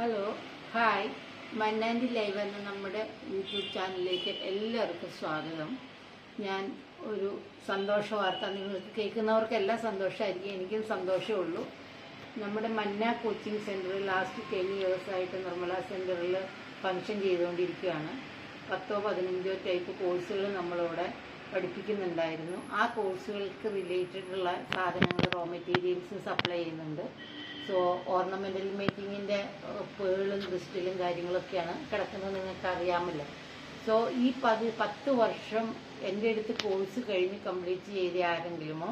Hello hi മന്നാൻഡി live എന്ന നമ്മുടെ YouTube ചാനലിലേക്ക് എല്ലാവർക്കും സ്വാഗതം. ഞാൻ ഒരു സന്തോഷ വാർത്ത നിങ്ങൾക്ക് കേൾക്കുന്നവർക്കെല്ലാം സന്തോഷമായിരിക്കും. എനിക്കും സന്തോഷമേ ഉള്ളൂ. നമ്മുടെ മന്ന കോച്ചിങ് സെന്ററിൽ ലാസ്റ്റ് ടെൻ ഇയേഴ്സായിട്ട് നിർമ്മല സെന്ററിൽ ഫങ്ഷൻ ചെയ്തുകൊണ്ടിരിക്കുകയാണ്. പത്തോ പതിനഞ്ചോ ടൈപ്പ് കോഴ്സുകൾ നമ്മളിവിടെ പഠിപ്പിക്കുന്നുണ്ടായിരുന്നു. ആ കോഴ്സുകൾക്ക് റിലേറ്റഡുള്ള സാധനങ്ങൾ റോ മെറ്റീരിയൽസ് സപ്ലൈ ചെയ്യുന്നുണ്ട്. സോ ഓർണമെന്റൽ മേക്കിങ്ങിന്റെ പേളും ക്രിസ്റ്റലും കാര്യങ്ങളൊക്കെയാണ് കിടക്കുന്നത് നിങ്ങൾക്ക് അറിയാമല്ലോ സോ ഈ പതി പത്ത് വർഷം എന്റെ അടുത്ത് കോഴ്സ് കഴിഞ്ഞ് കംപ്ലീറ്റ് ചെയ്ത ആരെങ്കിലുമോ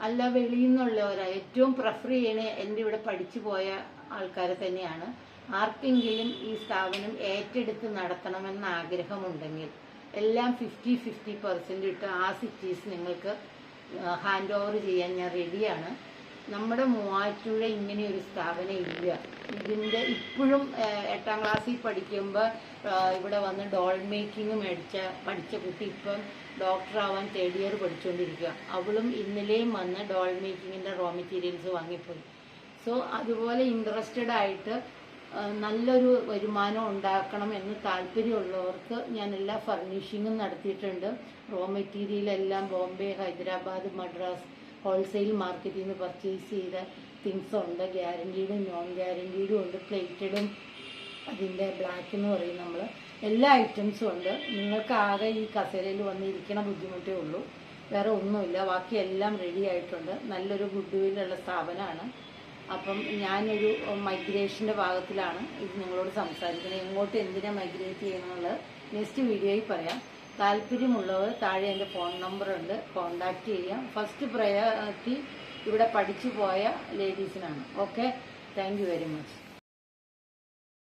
അല്ല വെളിയിൽ നിന്നുള്ളവരാ ഏറ്റവും പ്രിഫർ ചെയ്യണ എന്റെ ഇവിടെ പഠിച്ചു പോയ ആൾക്കാരെ തന്നെയാണ് ആർക്കെങ്കിലും ഈ സ്ഥാപനം ഏറ്റെടുത്ത് നടത്തണമെന്ന ആഗ്രഹമുണ്ടെങ്കിൽ എല്ലാം ഫിഫ്റ്റി ഫിഫ്റ്റി പെർസെന്റ് ഇട്ട് ആ സിറ്റീസ് നിങ്ങൾക്ക് ഹാൻഡ് ഓവർ ചെയ്യാൻ ഞാൻ റെഡിയാണ് നമ്മുടെ മൂവാറ്റുപുഴ ഇങ്ങനെ ഒരു സ്ഥാപനം ഇല്ല ഇതിന്റെ ഇപ്പോഴും എട്ടാം ക്ലാസ്സിൽ പഠിക്കുമ്പോൾ ഇവിടെ വന്ന് ഡോൾ മേക്കിംഗ് മേടിച്ച പഠിച്ച കുട്ടി ഇപ്പം ഡോക്ടറാവാൻ തേർഡ് ഇയർ പഠിച്ചുകൊണ്ടിരിക്കുക അവളും ഇന്നലെയും വന്ന് ഡോൾ മേക്കിങ്ങിന്റെ റോ മെറ്റീരിയൽസ് വാങ്ങിപ്പോയി. സോ അതുപോലെ ഇൻട്രസ്റ്റഡ് ആയിട്ട് നല്ലൊരു വരുമാനം ഉണ്ടാക്കണം എന്ന് താല്പര്യമുള്ളവർക്ക് ഞാൻ എല്ലാ ഫർണിഷിങ്ങും നടത്തിയിട്ടുണ്ട്. റോ മെറ്റീരിയൽ എല്ലാം ബോംബെ ഹൈദരാബാദ് മദ്രാസ് ഹോൾസെയിൽ മാർക്കറ്റിൽ നിന്ന് പർച്ചേസ് ചെയ്ത തിങ്സ് ഉണ്ട്. ഗ്യാരണ്ടീഡും നോൺ ഗ്യാരണ്ടീഡും ഉണ്ട്. പ്ലേറ്റഡും അതിന്റെ ബ്ലാക്ക് എന്ന് പറയും നമ്മൾ എല്ലാ ഐറ്റംസും ഉണ്ട്. നിങ്ങൾക്ക് ആകെ ഈ കസേരയിൽ വന്നിരിക്കണ ബുദ്ധിമുട്ടേ ഉള്ളൂ. വേറെ ഒന്നുമില്ല. ബാക്കി എല്ലാം റെഡി ആയിട്ടുണ്ട്. നല്ലൊരു ഗുഡ് വില്ലുള്ള സ്ഥാപനമാണ്. അപ്പം ഞാനൊരു മൈഗ്രേഷന്റെ ഭാഗത്തിലാണ് ഇത് നിങ്ങളോട് സംസാരിക്കുന്നത്. എങ്ങോട്ട് എന്തിനാണ് മൈഗ്രേറ്റ് ചെയ്യണമെന്നുള്ളത് നെക്സ്റ്റ് വീഡിയോയിൽ പറയാം. താല്പര്യമുള്ളവർ താഴെ എന്റെ ഫോൺ നമ്പർ ഉണ്ട് കോണ്ടാക്ട് ചെയ്യാം. ഫസ്റ്റ് പ്രയോറിറ്റി ഇവിടെ പഠിച്ചു പോയ ലേഡീസിനാണ് ഓക്കെ താങ്ക് വെരി മച്ച്